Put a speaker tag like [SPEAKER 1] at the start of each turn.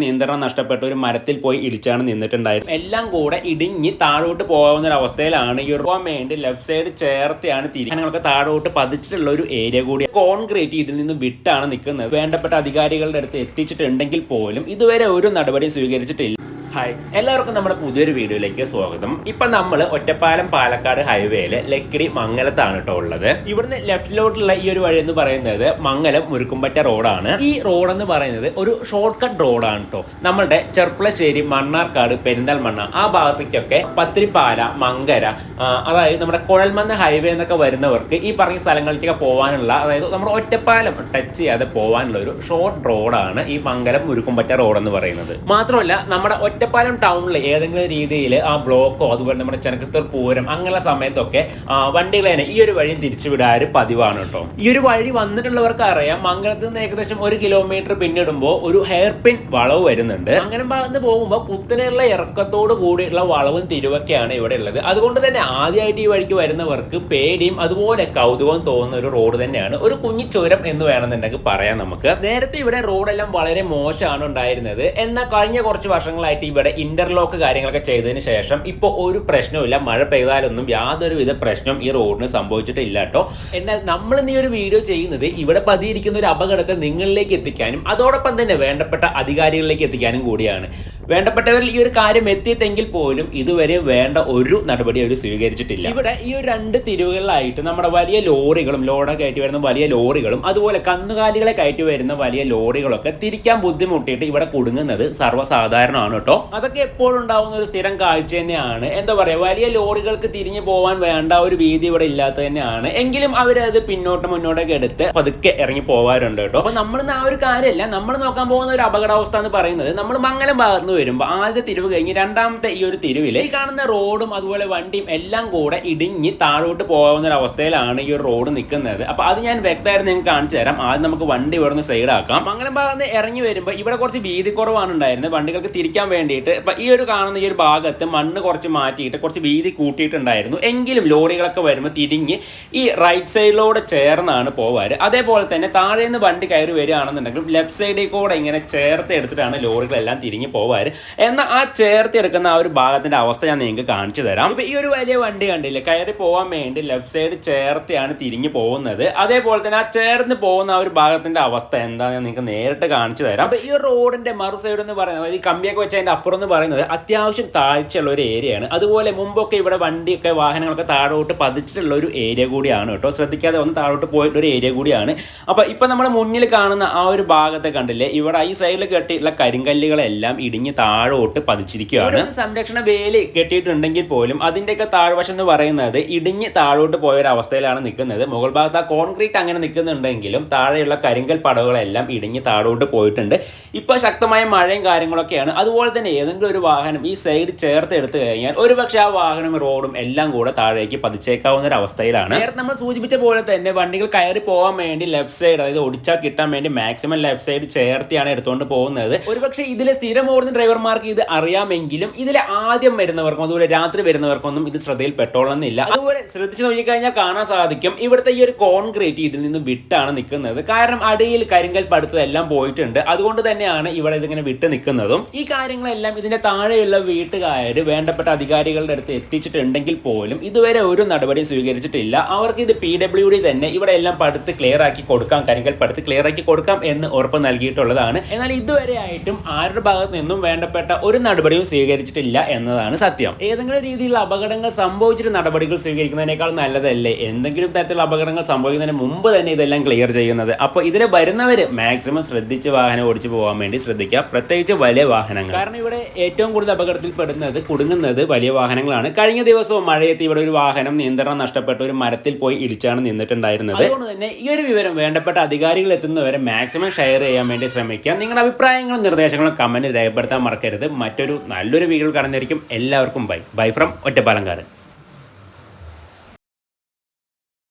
[SPEAKER 1] നിയന്ത്രണം നഷ്ടപ്പെട്ട്. ഒരു മരത്തിൽ പോയി ഇടിച്ചാണ് നിന്നിട്ടുണ്ടായിരുന്നത്. എല്ലാം കൂടെ ഇടിഞ്ഞ് താഴോട്ട് പോകാവുന്ന ഒരു അവസ്ഥയിലാണ് വേണ്ടി ലെഫ്റ്റ് സൈഡ് ചേർത്തിയാണ് തിരിക്കാനൊക്കെ താഴോട്ട് പതിച്ചിട്ടുള്ള ഒരു ഏരിയ കൂടി. കോൺക്രീറ്റ് ഇതിൽ നിന്ന് വിട്ടാണ് നിൽക്കുന്നത്. വേണ്ടപ്പെട്ട അധികാരികളുടെ അടുത്ത് എത്തിച്ചിട്ടുണ്ടെങ്കിൽ പോലും ഇതുവരെ ഒരു നടപടിയും സ്വീകരിച്ചിട്ടില്ല. ഹായ് എല്ലാവർക്കും നമ്മുടെ പുതിയൊരു വീഡിയോയിലേക്ക് സ്വാഗതം. ഇപ്പൊ നമ്മൾ ഒറ്റപ്പാലം പാലക്കാട് ഹൈവേയിലെ ലക്കിടി മംഗലത്താണ് കേട്ടോ ഉള്ളത്. ഇവിടുന്ന് ലെഫ്റ്റിലോട്ടുള്ള ഈ ഒരു വഴി എന്ന് പറയുന്നത് മംഗലം മുരുക്കുമ്പറ്റ റോഡാണ്. ഈ റോഡ് എന്ന് പറയുന്നത് ഒരു ഷോർട്ട് കട്ട് റോഡാണ് കേട്ടോ. നമ്മളുടെ ചെർപ്പളശ്ശേരി മണ്ണാർക്കാട് പെരിന്തൽമണ്ണ ആ ഭാഗത്തേക്കൊക്കെ പത്തിരിപ്പാല മങ്കര അതായത് നമ്മുടെ കുഴൽമന്ന ഹൈവേ എന്നൊക്കെ വരുന്നവർക്ക് ഈ പറഞ്ഞ സ്ഥലങ്ങളിലേക്കൊക്കെ പോകാനുള്ള അതായത് നമ്മുടെ ഒറ്റപ്പാലം ടച്ച് ചെയ്യാതെ പോകാനുള്ള ഒരു ഷോർട്ട് റോഡാണ് ഈ മംഗലം മുരുക്കുമ്പറ്റ റോഡ് എന്ന് പറയുന്നത്. മാത്രമല്ല നമ്മുടെ ഒറ്റപ്പാലം ടൗണിൽ ഏതെങ്കിലും രീതിയിൽ ആ ബ്ലോക്കോ അതുപോലെ നമ്മുടെ ചെനക്കത്തൂർ പൂരം അങ്ങനെയുള്ള സമയത്തൊക്കെ വണ്ടികളെ ഈ ഒരു വഴി തിരിച്ചുവിടാറ് പതിവാണ് കേട്ടോ. ഈ ഒരു വഴി വന്നിട്ടുള്ളവർക്ക് അറിയാം മംഗലത്ത് നിന്ന് ഏകദേശം ഒരു കിലോമീറ്റർ പിന്നിടുമ്പോൾ ഒരു ഹെയർ പിൻ വളവ് വരുന്നുണ്ട്. അങ്ങനെ ഭാഗത്ത് പോകുമ്പോൾ കുത്തനെയുള്ള ഇറക്കത്തോട് കൂടിയുള്ള വളവും തിരുവൊക്കെയാണ് ഇവിടെ ഉള്ളത്. അതുകൊണ്ട് തന്നെ ആദ്യമായിട്ട് ഈ വഴിക്ക് വരുന്നവർക്ക് പേടിയും അതുപോലെ കൗതുകവും തോന്നുന്ന ഒരു റോഡ് തന്നെയാണ്. ഒരു കുഞ്ഞി ചുരം എന്ന് വേണമെന്നുണ്ടെങ്കിൽ പറയാം നമുക്ക്. നേരത്തെ ഇവിടെ റോഡെല്ലാം വളരെ മോശമാണ് ഉണ്ടായിരുന്നത്. എന്നാൽ കഴിഞ്ഞ കുറച്ച് വർഷങ്ങളായിട്ട് ഇവിടെ ഇന്റർലോക്ക് കാര്യങ്ങളൊക്കെ ചെയ്തതിന് ശേഷം ഇപ്പോൾ ഒരു പ്രശ്നവുമില്ല. മഴ പെയ്താലൊന്നും യാതൊരു വിധ പ്രശ്നം ഈ റോഡിന് സംഭവിച്ചിട്ടില്ല കേട്ടോ. എന്നാൽ നമ്മൾ ഈ ഒരു വീഡിയോ ചെയ്യുന്നത് ഇവിടെ പതിയിരിക്കുന്ന ഒരു അപകടത്തെ നിങ്ങളിലേക്ക് എത്തിക്കാനും അതോടൊപ്പം തന്നെ വേണ്ടപ്പെട്ട അധികാരികളിലേക്ക് എത്തിക്കാനും കൂടിയാണ്. വേണ്ടപ്പെട്ടവരിൽ ഈ ഒരു കാര്യം എത്തിയിട്ടെങ്കിൽ പോലും ഇതുവരെ വേണ്ട ഒരു നടപടി അവർ സ്വീകരിച്ചിട്ടില്ല. ഇവിടെ ഈ ഒരു രണ്ട് തിരുവുകളിലായിട്ട് നമ്മുടെ വലിയ ലോറികളും ലോഡ് കയറ്റി വരുന്ന വലിയ ലോറികളും അതുപോലെ കന്നുകാലികളെ കയറ്റി വരുന്ന വലിയ ലോറികളൊക്കെ തിരിക്കാൻ ബുദ്ധിമുട്ടിയിട്ട് ഇവിടെ കുടുങ്ങുന്നത് സർവസാധാരണമാണ് കേട്ടോ. അതൊക്കെ എപ്പോഴും ഉണ്ടാവുന്ന ഒരു സ്ഥിരം കാഴ്ച തന്നെയാണ്. എന്താ പറയുക വലിയ ലോറികൾക്ക് തിരിഞ്ഞു പോകാൻ വേണ്ട ഒരു വീതി ഇവിടെ ഇല്ലാത്ത തന്നെയാണ്. എങ്കിലും അവരത് പിന്നോട്ട് മുന്നോട്ടൊക്കെ എടുത്ത് പതുക്കെ ഇറങ്ങി പോകാറുണ്ട് കേട്ടോ. അപ്പൊ നമ്മൾ ആ ഒരു കാര്യമല്ല നമ്മൾ നോക്കാൻ പോകുന്ന ഒരു അപകടാവസ്ഥ എന്ന് പറയുന്നത് നമ്മൾ മംഗലം ഭാഗത്ത് നിന്ന് വരുമ്പോൾ ആദ്യത്തെ തിരിവ് കഴിഞ്ഞ് രണ്ടാമത്തെ ഈ ഒരു തിരുവിൽ ഈ കാണുന്ന റോഡും അതുപോലെ വണ്ടിയും എല്ലാം കൂടെ ഇടിഞ്ഞ് താഴോട്ട് പോകാവുന്ന ഒരു അവസ്ഥയിലാണ് ഈ ഒരു റോഡ് നിൽക്കുന്നത്. അപ്പൊ അത് ഞാൻ വ്യക്തമായിട്ട് നിങ്ങൾക്ക് കാണിച്ചു തരാം. ആദ്യം നമുക്ക് വണ്ടി ഇവിടെ നിന്ന് സൈഡ് ആക്കാം മംഗലം ഭാഗത്ത് ഇറങ്ങി വരുമ്പോൾ ഇവിടെ കുറച്ച് വീതി കുറവാണ് ഉണ്ടായിരുന്നത്. വണ്ടികൾക്ക് തിരിക്കാൻ വേണ്ടിയിട്ട്. ഇപ്പം ഈ ഒരു കാണുന്ന ഈ ഒരു ഭാഗത്ത് മണ്ണ് കുറച്ച് മാറ്റിയിട്ട് കുറച്ച് വീതി കൂട്ടിയിട്ടുണ്ടായിരുന്നു. എങ്കിലും ലോറികളൊക്കെ വരുമ്പോൾ തിരിഞ്ഞ് ഈ റൈറ്റ് സൈഡിലൂടെ ചേർന്നാണ് പോവാറ്. അതേപോലെ തന്നെ താഴെ നിന്ന് വണ്ടി കയറി വരികയാണെന്നുണ്ടെങ്കിലും ലെഫ്റ്റ് സൈഡിൽ കൂടെ ഇങ്ങനെ ചേർത്ത് എടുത്തിട്ടാണ് ലോറികളെല്ലാം തിരിഞ്ഞ് പോവാറ്. എന്നാൽ ആ ചേർത്ത് എടുക്കുന്ന ആ ഒരു ഭാഗത്തിന്റെ അവസ്ഥ ഞാൻ നിങ്ങൾക്ക് കാണിച്ചു തരാം. ഈ ഒരു വലിയ വണ്ടി കണ്ടില്ലേ? കയറി പോകാൻ വേണ്ടി ലെഫ്റ്റ് സൈഡ് ചേർത്തെയാണ് തിരിഞ്ഞ് പോകുന്നത്. അതേപോലെ തന്നെ ആ ചേർന്ന് പോകുന്ന ആ ഒരു ഭാഗത്തിന്റെ അവസ്ഥ എന്താണെന്ന് നിങ്ങൾക്ക് നേരിട്ട് കാണിച്ചു തരാം. അപ്പോൾ ഈ റോഡിന്റെ മറു സൈഡ് എന്ന് പറയുന്നത് ഈ കമ്പിയൊക്കെ വെച്ച് അതിന്റെ അപ്പുറം എന്ന് പറയുന്നത് അത്യാവശ്യം താഴ്ചയുള്ള ഒരു ഏരിയയാണ് അതുപോലെ മുമ്പൊക്കെ ഇവിടെ വണ്ടിയൊക്കെ വാഹനങ്ങളൊക്കെ താഴോട്ട് പതിച്ചിട്ടുള്ള ഒരു ഏരിയ കൂടിയാണ് കേട്ടോ. ശ്രദ്ധിക്കാതെ ഒന്ന് താഴോട്ട് പോയിട്ടുള്ള ഒരു ഏരിയ കൂടിയാണ്. അപ്പോൾ ഇപ്പം നമ്മൾ മുന്നിൽ കാണുന്ന ആ ഒരു ഭാഗത്തെ കണ്ടില്ലേ? ഇവിടെ ഈ സൈഡിൽ കെട്ടിയിട്ടുള്ള കരിങ്കല്ലുകളെല്ലാം ഇടിഞ്ഞ് താഴോട്ട് പതിച്ചിരിക്കുകയാണ്. സംരക്ഷണ വേലി കെട്ടിയിട്ടുണ്ടെങ്കിൽ പോലും അതിന്റെയൊക്കെ താഴ്വശം എന്ന് പറയുന്നത് ഇടിഞ്ഞ് താഴോട്ട് പോയ ഒരു അവസ്ഥയിലാണ് നിൽക്കുന്നത്. മുകൾ ഭാഗത്ത് ആ കോൺക്രീറ്റ് അങ്ങനെ നിൽക്കുന്നുണ്ടെങ്കിലും താഴെയുള്ള കരിങ്കൽ പടവുകളെല്ലാം ഇടിഞ്ഞ് താഴോട്ട് പോയിട്ടുണ്ട്. ഇപ്പോൾ ശക്തമായ മഴയും കാര്യങ്ങളൊക്കെയാണ്. അതുപോലെ തന്നെ ഏതെങ്കിലും ഒരു വാഹനം ഈ സൈഡ് ചേർത്ത് എടുത്തു കഴിഞ്ഞാൽ ഒരുപക്ഷെ ആ വാഹനം റോഡും എല്ലാം കൂടെ താഴേക്ക് പതിച്ചേക്കാവുന്ന ഒരു അവസ്ഥയിലാണ്. നേരത്തെ നമ്മൾ സൂചിപ്പിച്ച പോലെ തന്നെ വണ്ടികൾ കയറി പോകാൻ വേണ്ടി ലെഫ്റ്റ് സൈഡ് അതായത് ഒടിച്ചാൽ കിട്ടാൻ വേണ്ടി മാക്സിമം ലെഫ്റ്റ് സൈഡ് ചേർത്തിയാണ് എടുത്തുകൊണ്ട് പോകുന്നത്. ഒരുപക്ഷെ ഇതിലെ സ്ഥിരം ഓടുന്ന ഡ്രൈവർമാർക്ക് ഇത് അറിയാമെങ്കിലും ഇതിലെ ആദ്യം വരുന്നവർക്കും അതുപോലെ രാത്രി വരുന്നവർക്കൊന്നും ഇത് ശ്രദ്ധയിൽ പെട്ടോളന്നില്ല. അതുപോലെ ശ്രദ്ധിച്ച് നോക്കിക്കഴിഞ്ഞാൽ കാണാൻ സാധിക്കും ഇവിടുത്തെ ഈ ഒരു കോൺക്രീറ്റ് ഇതിൽ നിന്ന് വിട്ടാണ് നിൽക്കുന്നത്. കാരണം അടിയിൽ കരിങ്കൽ പടുത്തതെല്ലാം പോയിട്ടുണ്ട്. അതുകൊണ്ട് തന്നെയാണ് ഇവിടെ ഇതിങ്ങനെ വിട്ട് നിൽക്കുന്നതും. ഈ കാര്യങ്ങളെല്ലാം ഇതിന്റെ താഴെയുള്ള വീട്ടുകാർ വേണ്ടപ്പെട്ട അധികാരികളുടെ അടുത്ത് എത്തിച്ചിട്ടുണ്ടെങ്കിൽ പോലും ഇതുവരെ ഒരു നടപടിയും സ്വീകരിച്ചിട്ടില്ല. അവർക്ക് ഇത് പി ഡബ്ല്യു ഡി തന്നെ ഇവിടെ എല്ലാം പടുത്ത് ക്ലിയർ ആക്കി കൊടുക്കാം കാര്യങ്ങൾ പടുത്ത് ക്ലിയർ ആക്കി കൊടുക്കാം എന്ന് ഉറപ്പ് നൽകിയിട്ടുള്ളതാണ്. എന്നാൽ ഇതുവരെ ആയിട്ടും ആരുടെ ഭാഗത്തു നിന്നും വേണ്ടപ്പെട്ട ഒരു നടപടിയും സ്വീകരിച്ചിട്ടില്ല എന്നതാണ് സത്യം. ഏതെങ്കിലും രീതിയിലുള്ള അപകടങ്ങൾ സംഭവിച്ചിട്ട് നടപടികൾ സ്വീകരിക്കുന്നതിനേക്കാൾ നല്ലതല്ലേ? എന്തെങ്കിലും തരത്തിലുള്ള അപകടങ്ങൾ സംഭവിക്കുന്നതിന് മുമ്പ് തന്നെ ഇതെല്ലാം ക്ലിയർ ചെയ്യുന്നത്. അപ്പോൾ ഇതിന് വരുന്നവർ മാക്സിമം ശ്രദ്ധിച്ച് വാഹനം ഓടിച്ചു പോകാൻ വേണ്ടി ശ്രദ്ധിക്കുക. പ്രത്യേകിച്ച് വലിയ വാഹനങ്ങൾ. കാരണം ഇവിടെ ഏറ്റവും കൂടുതൽ അപകടത്തിൽ പെടുന്നത് കുടുങ്ങുന്നത് വലിയ വാഹനങ്ങളാണ്. കഴിഞ്ഞ ദിവസവും മഴയത്ത് ഇവിടെ ഒരു വാഹനം നിയന്ത്രണം നഷ്ടപ്പെട്ട ഒരു മരത്തിൽ പോയി ഇടിച്ചാണ് നിന്നിട്ടുണ്ടായിരുന്നത്. അതുകൊണ്ട് തന്നെ ഈ ഒരു വിവരം വേണ്ടപ്പെട്ട അധികാരികൾ എത്തുന്നവരെ മാക്സിമം ഷെയർ ചെയ്യാൻ വേണ്ടി ശ്രമിക്കുക നിങ്ങളുടെ അഭിപ്രായങ്ങളും നിർദ്ദേശങ്ങളും കമന്റ് രേഖപ്പെടുത്താൻ മറക്കരുത്. മറ്റൊരു നല്ലൊരു വീഡിയോ കടന്നിരിക്കും എല്ലാവർക്കും ബൈ ബൈ ഫ്രം ഒറ്റപ്പാലങ്കാരൻ